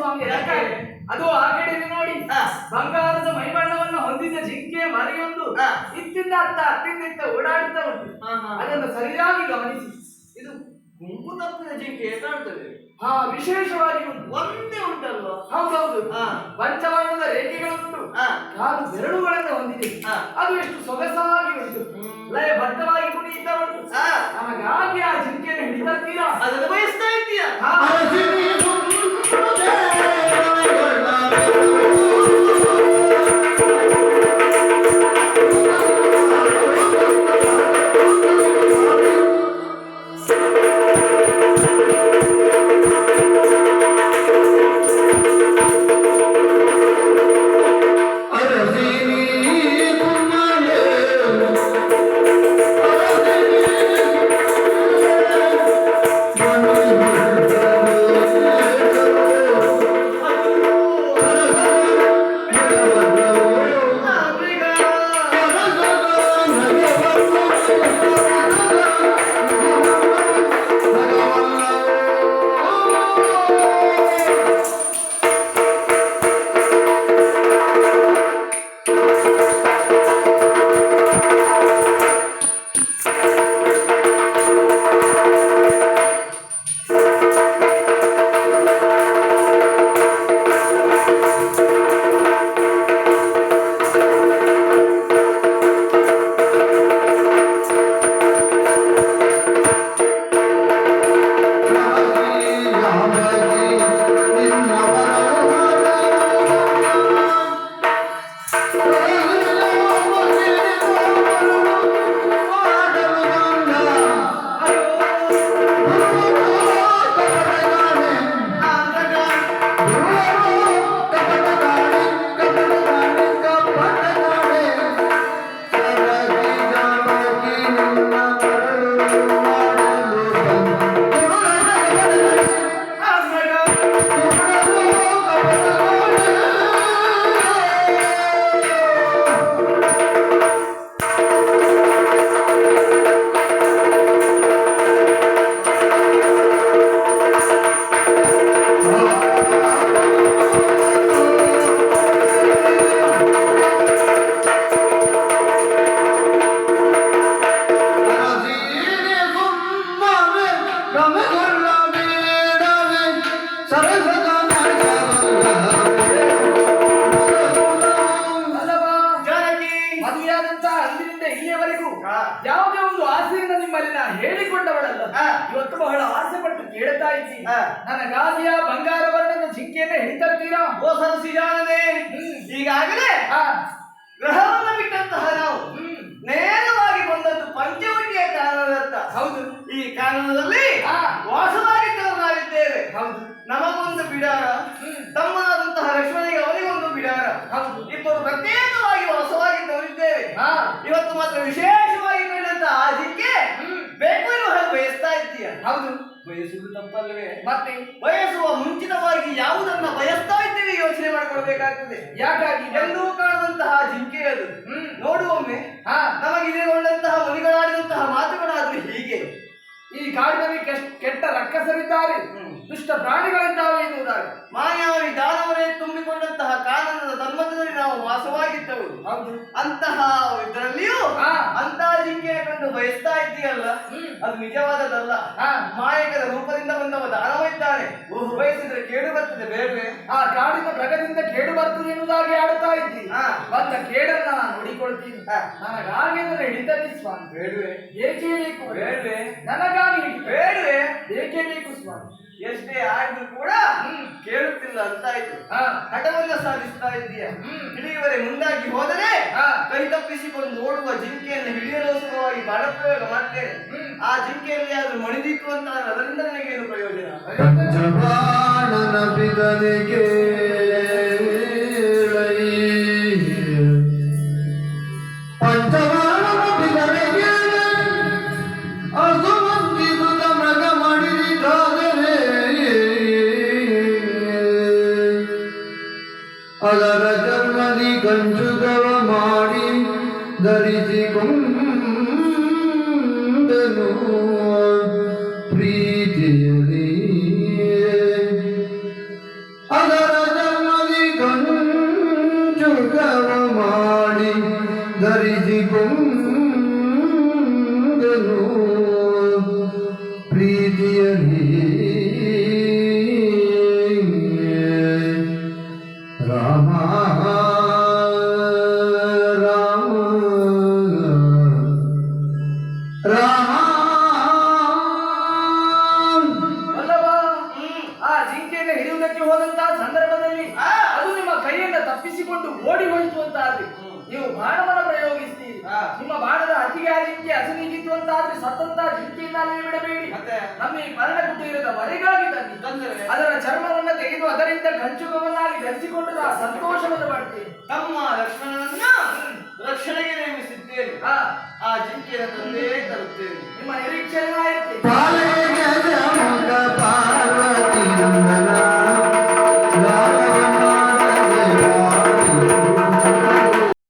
ಸ್ವಾಮಿ? ಅದು ಆ ಕಡೆ ನೋಡಿ. ಹಾ. ಬಂಗಾರದ ಮೈಬಣ್ಣವನ್ನು ಹೊಂದಿದ ಜಿಂಕೆ ಮರಿಯೊಂದು ಹಾ. ಇತ್ತಿಂದ ಅತ್ತ ಅತ್ತಿಂದ ಓಡಾಡ್ತಾ ಓಡಾಡುತ್ತಾ ಉಂಟು. ಅದನ್ನು ಸರಿಯಾಗಿ ಗಮನಿಸಿ. ಇದು ಗುಂಪು ತಪ್ಪಿದ ಜಿಂಕೆ ಕಾಣ್ತದೆ ಹಾ ವಿಶೇಷವಾಗಿ ಉಂಟು. ಒಂದೇ ಉಂಟಲ್ವಾ? ಹೌದೌದು. ಹಾ. ಪಂಚವರ್ಣದ ರೇಖೆಗಳುಂಟು. ಹಾ. ಕಾಲು ಬೆರಳುಗಳನ್ನು ಹೊಂದಿದೆ. ಹಾ. ಅದು ಎಷ್ಟು ಸೊಗಸಾಗಿ ಉಂಟು. ಲಯ ಬದ್ಧವಾಗಿ ಕುಣಿಯುತ್ತಾ ಉಂಟು. ಹಾ. ನಮಗಾಗಿ ಆ ಜಿಂಕೆಯನ್ನು ಹಿಡಿತೀರಾ ಅದನ್ನು ಬಯಸ್ತಾ ಇದ್ದೀಯ? ಬಹಳ ಆಸೆ ಪಟ್ಟು ಕೇಳ್ತಾ ಇದ್ದಿ. ನನ್ನ ಗಾದಿಯ ಬಂಗಾರ ವರ್ಣದ ಜಿಂಕೆಯನ್ನು ಹಿಡಿತರ್ತೀರಾ ಓ ಸರಸಿ ಜಾನನೆ. ಈಗಾಗಲೇ ಗ್ರಹವನ್ನು ಬಿಟ್ಟಂತಹ ನಾವು ನೇರವಾಗಿ ಬಂದದ್ದು ಪಂಚವಟಿಯ ಕಾರಣದತ್ತ ಹೌದು. ಈ ಕಾರಣದಲ್ಲಿ. ವಾಸವಾಗಿದ್ದವರು ನಾವಿದ್ದೇವೆ. ಹೌದು. ನಮಗೊಂದು ಬಿಡಾರ. ಹ್ಮ್. ತಮ್ಮನಾದಂತಹ ಲಕ್ಷ್ಮಣಿಗೆ ಅವನಿಗೊಂದು ಬಿಡಾರ. ಹೌದು. ಇಬ್ಬರು ಪ್ರತ್ಯೇಕವಾಗಿ ವಾಸವಾಗಿದ್ದವರಿದ್ದೇವೆ. ಹಾ ಇವತ್ತು ಮಾತ್ರ ವಿಶೇಷವಾಗಿ ಕಂಡಂತಹ ಆ ಜಿಂಕೆ ಬೇಕು ಇರುವ ಹಾಗೆ ಬಯಸ್ತಾ ಇದ್ದೀಯ ಹೌದು. ಬಯಸುವುದು ತಪ್ಪಲ್ಲವೇ? ಮತ್ತೆ ಬಯಸುವ ಮುಂಚಿತವಾಗಿ ಯಾವುದನ್ನ ಬಯಸ್ತಾ ಇದ್ದೇವೆ ಯೋಚನೆ ಮಾಡಿಕೊಳ್ಬೇಕಾಗ್ತದೆ ಯಾಕಾಗಿ? ಎಲ್ಲೂ ಕಾಣದಂತಹ ಜಿಂಕೆ ಅದು. ಹ್ಮ್. ನೋಡುವೊಮ್ಮೆ ಹಾ. ನಮಗಿದೆಗೊಂಡಂತಹ ಮುನಿಗಳಾಡಿದಂತಹ ಮಾತುಗಳಾದ್ರೂ ಹೀಗೆ. ಈ ಕಾಡಿನಲ್ಲಿ ಕೆಟ್ಟ ರಕ್ಕಸರಿದ್ದಾರೆ. ದುಷ್ಟ ಪ್ರಾಣಿಗಳಿದ್ದಾವೆ ಎನ್ನುವುದಾಗಿ. ಮಾಯಾವಿ ದಾನವರೇ ತುಂಬಿಕೊಂಡಂತಹ ಕಾನನದ ಹೌದು ಅಂತಹ ಇದರಲ್ಲಿಯೂ ಜಿಂಕೆಯ ಕಂಡು ಬಯಸ್ತಾ ಇದ್ದೀಯಲ್ಲ. ಅದು ನಿಜವಾದದಲ್ಲ ಆ ಮಾಯಕದ ರೂಪದಿಂದ ಬಂದವ ದಾನವ ಇದ್ದಾನೆ. ಓಹ್ ಬಯಸಿದ್ರೆ ಕೇಡು ಬರ್ತದೆ ಬೇಡವೇ ಆ ಕಾಡಿನ ಪ್ರಗದಿಂದ ಕೇಡು ಬರ್ತದೆ ಎನ್ನುವುದಾಗಿ ಆಡುತ್ತಾ ಇದ್ದೀನಿ. ಬಂದ ಕೇಡನ್ನ ನಾನು ನೋಡಿಕೊಳ್ತೀನಿ. ನನಗಾಗಿ ಅಂದ್ರೆ ಹಿಡಿತದೆ ಸ್ವಾಮಿ. ಬೇಡವೇ. ಏಕೆ ಬೇಕು? ಬೇಡವೇ. ನನಗಾಗಿ ಬೇಡವೇ. ಏಕೆ ಬೇಕು ಸ್ವಾಮಿ? ಎಷ್ಟೇ ಆದ್ರೂ ಕೂಡ ಹ್ಮ್. ಕೇಳುತ್ತಿಲ್ಲ ಅಂತಾಯ್ತು ಹಾ ಹಠವನ್ನ ಸಾಧಿಸ್ತಾ ಇದ್ದೀಯ ಹ್ಮ್. ಹಿಡಿಯುವರೆ ಮುಂದಾಗಿ ಹೋದರೆ ಹಾ. ಕೈ ತಪ್ಪಿಸಿಕೊಂಡು ನೋಡುವ ಜಿಂಕೆಯನ್ನು ಹಿಡಿಯಲೋಸ್ಕರವಾಗಿ ಬಾಣಪ್ರಯೋಗ ಮಾಡ್ತೇನೆ ಆ ಜಿಂಕೆಯಲ್ಲಿ ಆದ್ರೂ ಮಣಿದಿತ್ತು ಅಂತ ಅದರಿಂದ ನನಗೇನು ಪ್ರಯೋಜನ ಧರಿಸಿಕೊಂಡನು ಪ್ರೀತಿಯಲ್ಲಿ ಅದರ ಜನ್ಮದಿ ಕಂಚುಕವ ಮಾಡಿ ಧರಿಸಿ ಹಸಿನೀಗಿತ್ತು ಅಂತಾದ್ರೆ ಸತ್ತಂತ ಜಿಂಕೆಯಿಂದ ಅಲ್ಲಿ ಬಿಡಬೇಡಿ. ಮತ್ತೆ? ನಮ್ಮ ಈ ಪರ್ಣಕುಟೀರದ ವರೆಗಾಗಿ ತನ್ನಿ ತಂದರೆ ಅದರ ಚರ್ಮವನ್ನ ತೆಗೆದು ಅದರಿಂದ ಕಂಚುಕವನ್ನಾಗಿ ಧರಿಸಿಕೊಂಡು ಆ ಸಂತೋಷವನ್ನು ಪಡ್ತೇನೆ ತಮ್ಮ ಲಕ್ಷ್ಮಣನನ್ನ ರಕ್ಷಣೆಗೆ ನೇಮಿಸಿದ್ದೇನೆ ಆ, ಜಿಂಕೆಯ ತಂದೆ ತಂದೇ ತರುತ್ತೇನೆ ನಿಮ್ಮ ನಿರೀಕ್ಷೆ ಇರ್ತೇನೆ ಪಾಲನೆ